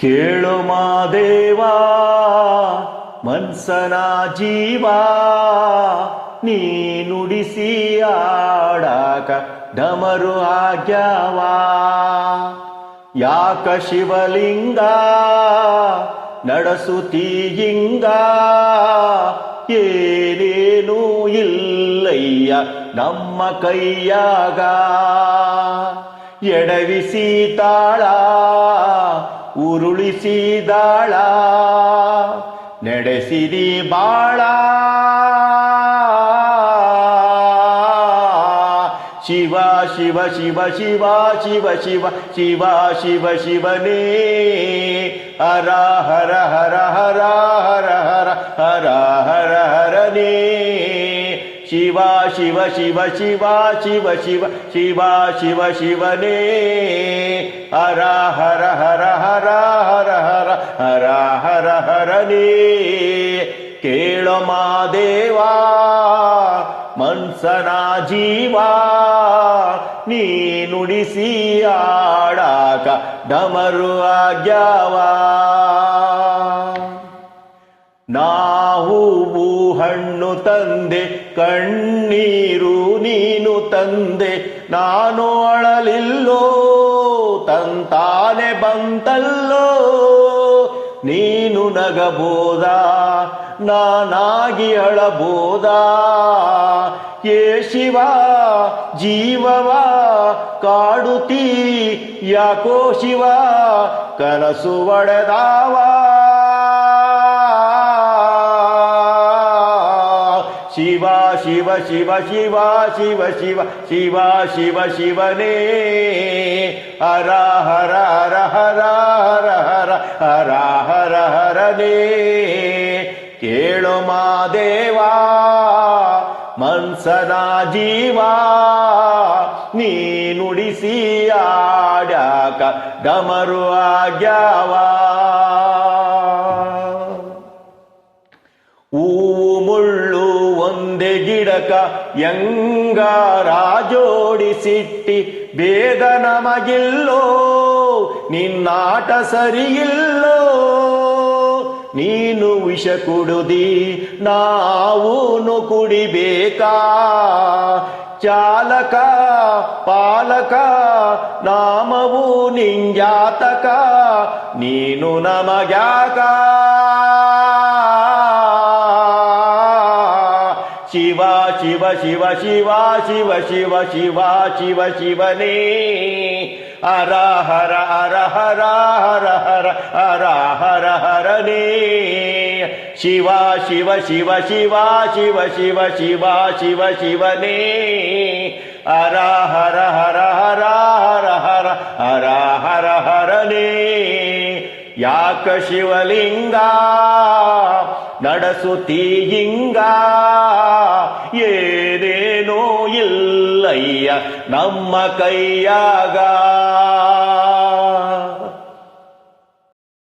ಕೇಳು ಮಾದೇವಾ ಮನ್ಸನ ಜೀವಾ, ನೀ ನುಡಿಸಿ ಆಡಾಕ ಡಮರು ಆಗ್ಯಾವ. ಯಾಕ ಶಿವಲಿಂಗ ನಡೆಸುತ್ತೀಯಿಂಗ ಏನೇನೂ ಇಲ್ಲಯ್ಯ ನಮ್ಮ ಕೈಯಾಗ. ಎಡವಿಸಿ ತಾಳ ಉರುಳಿಸಿದಾಳ ನಡೆಸಿದಿ ಬಾಳ ಶಿವ ಶಿವ ಶಿವ ಶಿವ ಶಿವ ಶಿವ ಶಿವ ಶಿವ ಶಿವನೇ ಹರ ಹರ ಹರ ಹರ ಹರ ಹರ ಹರ ಹರ ಹರನೇ ಶಿವ ಶಿವ ಶಿವ ಶಿವ ಶಿವ ಶಿವ ಶಿವ ಶಿವ ಶಿವನೇ ಹರ ಹರ ಹರ ಹರ ಹರ ಹರ ಹರ ಹರ ಹರನೇ ಕೇಳೋ ಮಾದೇವಾ ಮನ್ಸನ ಜೀವ, ನೀ ನುಡಿಸಿ ಆಡಾಕ ಡಮರು ಆಗ್ಯಾವ. ನಾವು ಹಣ್ಣು ತಂದೆ, ಕಣ್ಣೀರು ನೀನು ತಂದೆ, ನಾನು ಅಳಲಿಲ್ಲೋ, ತಂತಾನೆ ಬಂತಲ್ಲೋ, ನೀನು ನಗಬೋದ, ನಾನಾಗಿ ಅಳಬೋದಾ, ಏ ಶಿವ, ಜೀವವ ಕಾಡುತ್ತೀ ಯಾಕೋ ಶಿವ, ಕನಸು ಒಡೆದಾವ ಶಿವ ಶಿವ ಶಿವ ಶಿವ ಶಿವ ಶಿವ ಶಿವ ಶಿವ, ಶಿವನೇ. ಹರ ಹರ ಹರ ಹರ ಹರ ಹರ ಹರ ಹರ, ಹರನೇ. ಕೇಳು ಮಾದೇವಾ ಮನ್ಸನ ಜೀವ, ನೀ ನುಡಿಸಿ ಆಡ್ಯಾಕ ಡಮರು ಆಗ್ಯಾವ. ಒಂದೇ ಗಿಡಕ ಯಂಗಾರ ಜೋಡಿಸಿಟ್ಟಿ ಭೇದ ನಮಗಿಲ್ಲೋ, ನಿನ್ನಾಟ ಸರಿಯಿಲ್ಲೋ, ನೀನು ವಿಷ ಕುಡುದಿ, ನಾವೂನು ಕುಡಿಬೇಕಾ? ಚಾಲಕ, ಪಾಲಕ, ನಾಮವು ನಿಂಜಾತಕ, ನೀನು ನಮಗ್ಯಾಕ? ಶಿವ ಶಿವ ಶಿವ ಶಿವ ಶಿವ ಶಿವ ಶಿವ ಶಿವ ಶಿವನೇ ಹರ ಹರ ಹರ ಹರ ಹರ ಹರ ಹರ ಹರ ಹರನೇ ಶಿವ ಶಿವ ಶಿವ ಶಿವ ಶಿವ ಶಿವ ಶಿವ ಶಿವ ಶಿವನೇ ಹರ ಹರ ಹರ ಹರ ಹರ ಹರ ಹರ ಹರ ಹರನೇ ಯಾಕ ಶಿವಲಿಂಗ ನಡೆಸುತ್ತೀಯಿಂಗ ಏನೇನೋ ಇಲ್ಲಯ್ಯ ನಮ್ಮ ಕೈಯಾಗ.